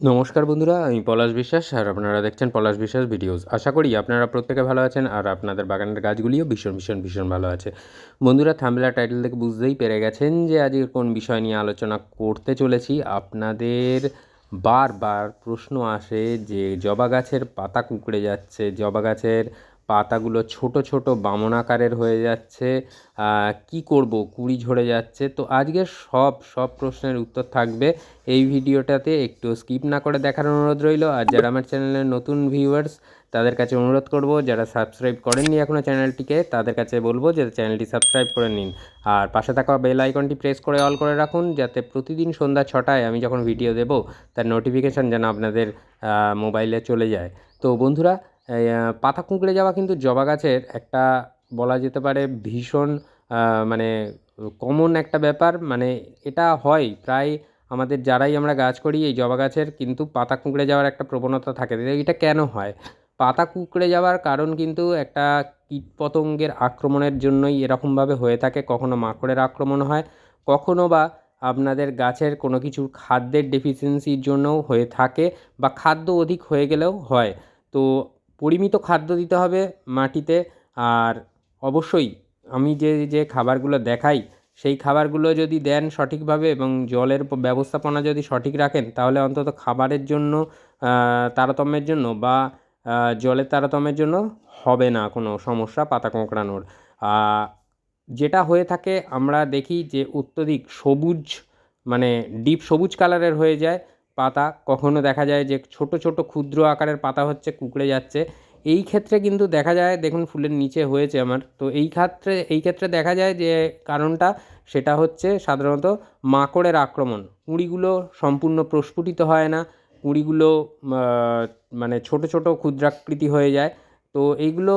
নমস্কার বন্ধুরা, আমি পলাশ বিশ্বাস আর আপনারা দেখছেন পলাশ বিশ্বাস ভিডিওস। আশা করি আপনারা প্রত্যেকে ভালো আছেন আর আপনাদের বাগানের গাছগুলিও ভীষণ ভীষণ ভীষণ ভালো আছে। বন্ধুরা থামলা টাইটেল থেকে বুঝতেই পেরে গেছেন যে আজকে কোন বিষয় নিয়ে আলোচনা করতে চলেছি। আপনাদের বারবার প্রশ্ন আসে যে জবা গাছের পাতা কুঁকড়ে যাচ্ছে, জবা গাছের পাতাগুলো ছোট ছোট বামন আকারের হয়ে যাচ্ছে। কি করব? কুড়ি ঝরে যাচ্ছে। তো আজকে সব সব প্রশ্নের উত্তর থাকবে এই ভিডিওটাতে। একটু স্কিপ না করে দেখার অনুরোধ রইল। আর যারা আমার চ্যানেলের নতুন ভিউয়ার্স তাদের কাছে অনুরোধ করব, যারা সাবস্ক্রাইব করেননি এখনও চ্যানেলটিকে, তাদের কাছে বলব যে চ্যানেলটি সাবস্ক্রাইব করে নিন। আর পাশে থাকা বেল আইকনটি প্রেস করে অল করে রাখুন, যাতে প্রতিদিন সন্ধ্যা ছটায় আমি যখন ভিডিও দেব, তার নোটিফিকেশান যেন আপনাদের মোবাইলে চলে যায়। তো বন্ধুরা পাতা কুঁকড়ে যাওয়া কিন্তু জবা গাছের একটা বলা যেতে পারে ভীষণ মানে কমন একটা ব্যাপার। মানে এটা হয় প্রায় আমাদের যারাই আমরা গাছ করি এই জবা গাছের কিন্তু পাতা কুঁকড়ে যাওয়ার একটা প্রবণতা থাকে। এটা কেন হয়? পাতা কুঁকড়ে যাওয়ার কারণ কিন্তু একটা কীটপতঙ্গের আক্রমণের জন্যই এরকমভাবে হয়ে থাকে। কখনো মাকড়ের আক্রমণ হয়, কখনো বা আপনাদের গাছের কোনো কিছু খাদ্যের ডেফিসিয়েন্সির জন্যও হয়ে থাকে বা খাদ্য অধিক হয়ে গেলেও হয়। তো পরিমিত খাদ্য দিতে হবে মাটিতে। আর অবশ্যই আমি যে যে খাবারগুলো দেখাই, সেই খাবারগুলো যদি দেন সঠিকভাবে এবং জলের ব্যবস্থাপনা যদি সঠিক রাখেন, তাহলে অন্তত খাবারের জন্য তারতম্যের জন্য বা জলের তারতম্যের জন্য হবে না কোনো সমস্যা পাতা কোঁকড়ানোর। যেটা হয়ে থাকে আমরা দেখি যে অত্যধিক সবুজ মানে ডিপ সবুজ কালারের হয়ে যায়। পাতা। কখনো দেখা যায় যে ছোট ছোট, ক্ষুদ্র আকারের পাতা হচ্ছে কুঁকড়ে যাচ্ছে। এই ক্ষেত্রে কিন্তু দেখা যায়, দেখুন ফুলের নিচে হয়েছে আমার, তো এই ক্ষেত্রে এই ক্ষেত্রে দেখা যায় যে কারণটা সেটা হচ্ছে সাধারণত মাকড়ের আক্রমণ। কুঁড়িগুলো সম্পূর্ণ প্রস্ফুটিত হয় না, কুঁড়িগুলো মানে ছোট ছোট ক্ষুদ্রাকৃতি হয়ে যায়। তো এইগুলো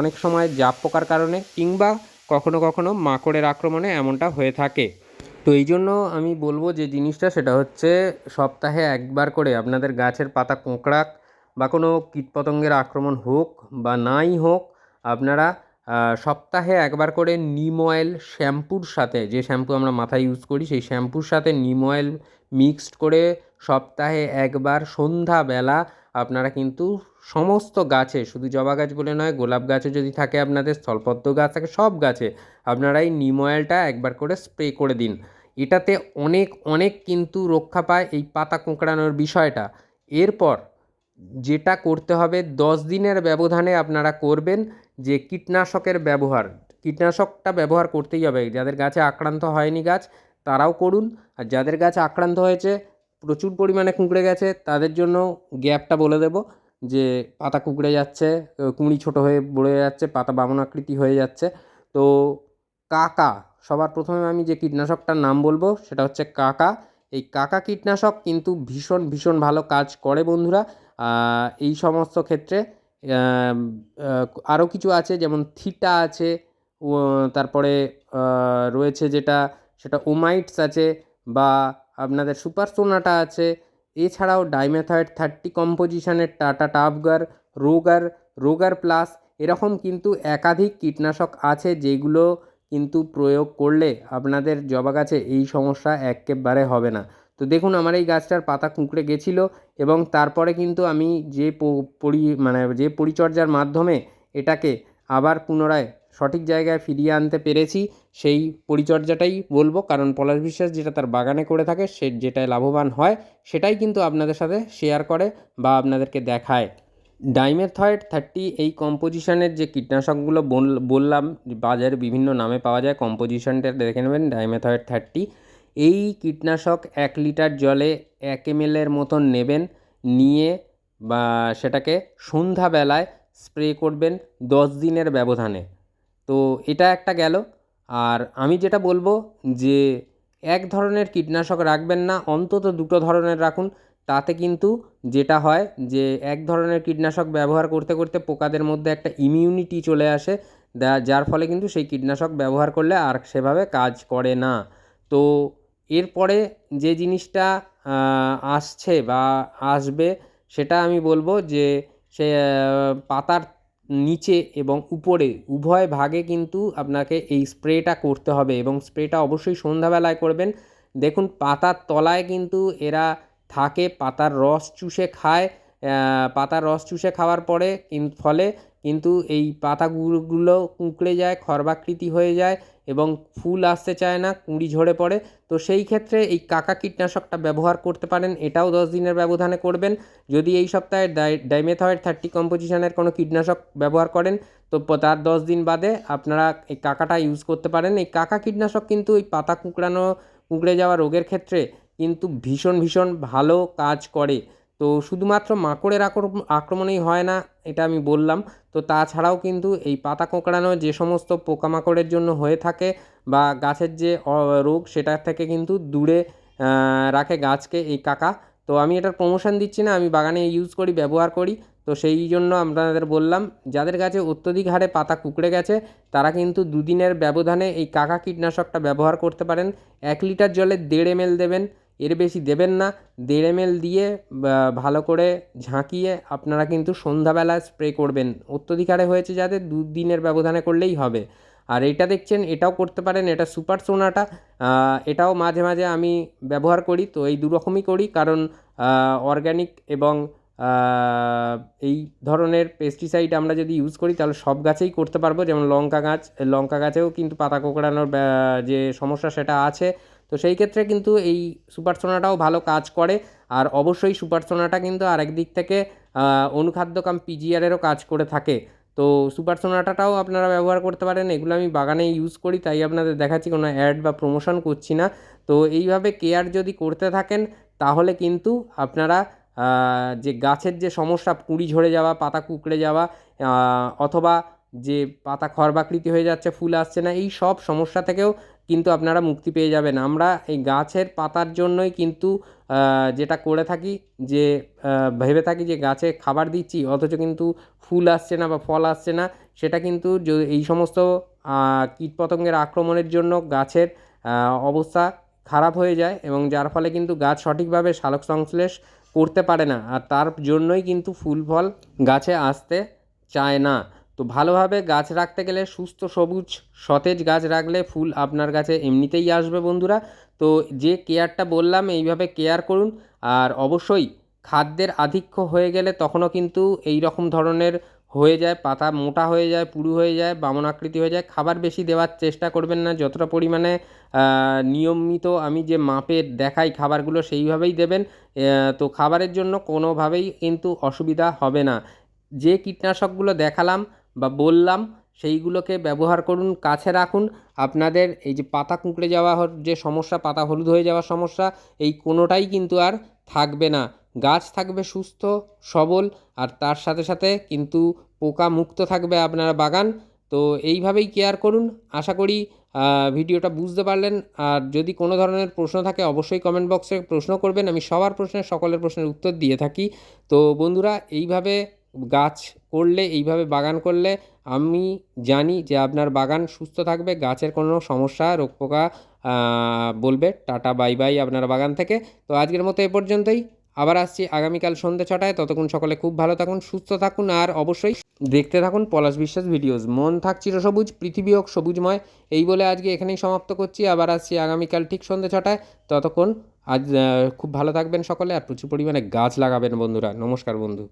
অনেক সময় জাপ পোকার কারণে কিংবা কখনো কখনো মাকড়ের আক্রমণে এমনটা হয়ে থাকে। তো এই জন্য আমি বলব যে জিনিসটা সেটা হচ্ছে সপ্তাহে একবার করে আপনাদের গাছের পাতা কোঁকড়াক বা কোনো কীটপতঙ্গের আক্রমণ হোক বা নাই হোক, আপনারা সপ্তাহে একবার করে নিম অয়েল শ্যাম্পুর সাথে, যে শ্যাম্পু আমরা মাথায় ইউজ করি, সেই শ্যাম্পুর সাথে নিম অয়েল মিক্সড করে সপ্তাহে একবার সন্ধ্যাবেলা আপনারা কিন্তু সমস্ত গাছে, শুধু জবা গাছ বলে নয়, গোলাপ গাছে যদি থাকে আপনাদের, স্থলপদ্ম গাছ থাকে, সব গাছে আপনারা এই নিম অয়েলটা একবার করে স্প্রে করে দিন। এটাতে অনেক অনেক কিন্তু রক্ষা পায় এই পাতা কোঁকড়ানোর বিষয়টা। এরপর যেটা করতে হবে, দশ দিনের ব্যবধানে আপনারা করবেন যে কীটনাশকের ব্যবহার। কীটনাশকটা ব্যবহার করতেই হবে। যাদের গাছে আক্রান্ত হয়নি গাছ, তারাও করুন। আর যাদের গাছ আক্রান্ত হয়েছে, প্রচুর পরিমাণে কুঁকড়ে গেছে, তাদের জন্য গ্যাপটা বলে দেবো যে পাতা কুঁকড়ে যাচ্ছে, কুঁড়ি ছোটো হয়ে বড়ে যাচ্ছে, পাতা বামন আকৃতি হয়ে যাচ্ছে। তো কাকা, সবার প্রথমে আমি যে কীটনাশকটার নাম বলব সেটা হচ্ছে কাকা। এই কাকা কীটনাশক কিন্তু ভীষণ ভীষণ ভালো কাজ করে বন্ধুরা। এই সমস্ত ক্ষেত্রে আরও কিছু আছে যেমন থিটা আছে তারপরে রয়েছে যেটা, সেটা ওমাইটস আছে বা আপনাদের সুপার সোনাটা আছে। এছাড়াও dimethoate thirty কম্পোজিশনের Tata Tafgor, Rogor Rogor plus, এরকম কিন্তু একাধিক কীটনাশক আছে যেগুলো কিন্তু প্রয়োগ করলে আপনাদের জবা গাছে এই সমস্যা একেবারে হবে না। তো দেখুন, আমার এই গাছটার পাতা কুঁকড়ে গেছিল এবং তারপরে কিন্তু আমি যে পরি মানে যে পরিচর্যার মাধ্যমে এটাকে আবার পুনরায় সঠিক জায়গায় ফিরিয়ে আনতে পেরেছি, সেই পরিচর্যাটাই বলব। কারণ পলাশ বিশ্বাস যেটা তার বাগানে করে থাকে, সে যেটায় লাভবান হয়, সেটাই কিন্তু আপনাদের সাথে শেয়ার করে বা আপনাদেরকে দেখায়। ডাইমেথয়েড থার্টি এই কম্পোজিশনের যে কীটনাশকগুলো বললাম, বাজারে বিভিন্ন নামে পাওয়া যায় কম্পোজিশনটা দেখে নেবেন, ডাইমেথয়েড থার্টি এই কীটনাশক এক লিটার জলে এক এম এমএলের মতন নেবেন, নিয়ে বা সেটাকে সন্ধ্যাবেলায় স্প্রে করবেন দশ দিনের ব্যবধানে। তো এটা একটা গেল। আর আমি যেটা বলব যে, এক ধরনের কীটনাশক রাখবেন না, অন্তত দুটো ধরনের রাখুন। তাতে কিন্তু যেটা হয় যে এক ধরনের কীটনাশক ব্যবহার করতে করতে পোকাদের মধ্যে একটা ইমিউনিটি চলে আসে যার ফলে কিন্তু সেই কীটনাশক ব্যবহার করলে আর সেভাবে কাজ করে না। তো এরপরে যে জিনিসটা আসছে বা আসবে সেটা আমি বলব যে সে পাতার নিচে এবং উপরে উভয় ভাগে কিন্তু আপনাকে এই স্প্রেটা করতে হবে এবং স্প্রেটা অবশ্যই সন্ধ্যাবেলায় করবেন। দেখুন পাতার তলায় কিন্তু এরা থাকে, পাতার রস চুষে খায় পাতার রস চুষে খাওয়ার পরে ফলে কিন্তু এই পাতাগুলো কুঁকড়ে যায়, খর্বাকৃতি হয়ে যায় এবং ফুল আসতে চায় না, কুঁড়ি ঝরে পড়ে। তো সেই ক্ষেত্রে এই কাকা কীটনাশকটা ব্যবহার করতে পারেন, এটাও দশ দিনের ব্যবধানে করবেন। যদি এই সপ্তাহে ডাই, ডাইমেথয়েড থার্টি কম্পোজিশনের কোনো কীটনাশক ব্যবহার করেন, তো তার দশ দিন বাদে আপনারা এই কাকাটা ইউজ করতে পারেন। এই কাকা কীটনাশক কিন্তু এই পাতা কুঁকড়ানো, কুঁকড়ে যাওয়া রোগের ক্ষেত্রে কিন্তু ভীষণ ভীষণ ভালো কাজ করে। তো শুধুমাত্র মাকড়ের আক্রম- আক্রমণেই হয় না, এটা আমি বললাম। তো তাছাড়াও কিন্তু এই পাতা কোঁকড়ানো যে সমস্ত পোকামাকড়ের জন্য হয়ে থাকে বা গাছের যে রোগ, সেটা থেকে কিন্তু দূরে রাখে গাছকে এই কাকা। তো আমি এটার প্রমোশন দিচ্ছি না, আমি বাগানে ইউজ করি, ব্যবহার করি। তো সেই জন্য আপনাদের বললাম, যাদের গাছে অত্যধিক হারে পাতা কুকড়ে গেছে, তারা কিন্তু দুদিনের ব্যবধানে এই কাকা কীটনাশকটা ব্যবহার করতে পারেন। এক লিটার জলে দেড় এম দেবেন। এর বেশি দেবেন না। দেড় এম দিয়ে ভালো করে ঝাঁকিয়ে আপনারা কিন্তু সন্ধ্যাবেলা স্প্রে করবেন। অত্যধিক হারে হয়েছে যাদের দুদিনের ব্যবধানে করলেই হবে। আর এটা দেখছেন, এটাও করতে পারেন, এটা সুপার সোনাটা। এটাও মাঝে মাঝে আমি ব্যবহার করি, তো এই দু রকমই করি। কারণ অর্গ্যানিক এবং এই ধরনের পেস্টিসাইড আমরা যদি ইউজ করি, তাহলে সব গাছেই করতে পারব। যেমন লঙ্কা গাছ, লঙ্কা গাছেও কিন্তু পাতা কোঁকড়ানোর যে সমস্যা সেটা আছে। তো সেই ক্ষেত্রে কিন্তু এই সুপারসোনাটাও ভালো কাজ করে। আর অবশ্যই সুপারসোনাটা কিন্তু আরেক দিক থেকে অনুখাদ্য কাম পিজিআরেরও কাজ করে থাকে। তো সুপারসোনাটাটাও আপনারা ব্যবহার করতে পারেন, এগুলো আমি বাগানে ইউজ করি, তাই আপনাদের দেখাচ্ছি, কোনো অ্যাড বা প্রমোশন করছি না। তো এইভাবে কেয়ার যদি করতে থাকেন, তাহলে কিন্তু আপনারা যে গাছের যে সমস্যা কুঁড়ি ঝরে যাওয়া, পাতা কুঁকড়ে যাওয়া অথবা যে পাতা খরবাকৃতি হয়ে যাচ্ছে, ফুল আসছে না, এই সব সমস্যা থেকেও কিন্তু আপনারা মুক্তি পেয়ে যাবেন। আমরা এই গাছের পাতার জন্যই কিন্তু যেটা করে থাকি, যে ভেবে থাকি যে গাছে খাবার দিচ্ছি, অথচ কিন্তু ফুল আসছে না বা ফল আসছে না, সেটা কিন্তু এই সমস্ত কীটপতঙ্গের আক্রমণের জন্য গাছের অবস্থা খারাপ হয়ে যায় এবং যার ফলে কিন্তু গাছ সঠিকভাবে সালোক সংশ্লেষ করতে পারে না। আর তার জন্যই কিন্তু ফুল ফল গাছে আসতে চায় না। তো ভালোভাবে গাছ রাখতে গেলে সুস্থ সবুজ সতেজ গাছ রাখলে ফুল আপনার কাছে এমনিতেই আসবে বন্ধুরা। তো যে কেয়ারটা বললাম, এইভাবে কেয়ার করুন। আর অবশ্যই খাদ্যের আধিক্য হয়ে গেলে তখনও কিন্তু এই রকম ধরনের হয়ে যায়, পাতা মোটা হয়ে যায়, পুরু হয়ে যায় বামন আকৃতি হয়ে যায়। খাবার বেশি দেওয়ার চেষ্টা করবেন না, যতটা পরিমাণে নিয়মিত আমি যে মাপে দেখাই খাবারগুলো সেইভাবেই দেবেন। তো খাবারের জন্য কোনোভাবেই কিন্তু অসুবিধা হবে না। যে কীটনাশকগুলো দেখালাম বা বললাম, সেইগুলোকে ব্যবহার করুন, কাছে রাখুন। আপনাদের এই যে পাতা কুঁকড়ে যাওয়া যে সমস্যা, পাতা হলুদ হয়ে যাওয়ার সমস্যা, এই কোনোটাই কিন্তু আর থাকবে না। গাছ থাকবে সুস্থ, সবল, আর তার সাথে সাথে কিন্তু পোকা মুক্ত থাকবে আপনার বাগান। তো এইভাবেই কেয়ার করুন। আশা করি ভিডিওটা বুঝতে পারলেন। আর যদি কোনো ধরনের প্রশ্ন থাকে, অবশ্যই কমেন্ট বক্সে প্রশ্ন করবেন। আমি সবার প্রশ্নের, সকলের প্রশ্নের উত্তর দিয়ে থাকি। তো বন্ধুরা, এইভাবে গাছ করলে, এইভাবে বাগান করলে আমি জানি যে আপনার বাগান সুস্থ থাকবে, গাছের কোনো সমস্যা, রোগ পোকা বলবে। টাটা, বাই বাই আপনার বাগান থেকে। তো আজকের মতো এ পর্যন্তই। আবার আসছি আগামীকাল সন্ধ্যে ছটায়। ততক্ষণ সকলে খুব ভালো থাকুন, সুস্থ থাকুন আর অবশ্যই দেখতে থাকুন পলাশ বিশ্বাস ভিডিওস। মন থাক চিরসবুজ, পৃথিবী হোক সবুজময়। এই বলে আজকে এখানেই সমাপ্ত করছি। আবার আসছি আগামীকাল ঠিক সন্ধ্যে ছটায়। ততক্ষণ আজ খুব ভালো থাকবেন সকলে আর প্রচুর পরিমাণে গাছ লাগাবেন বন্ধুরা। নমস্কার বন্ধু।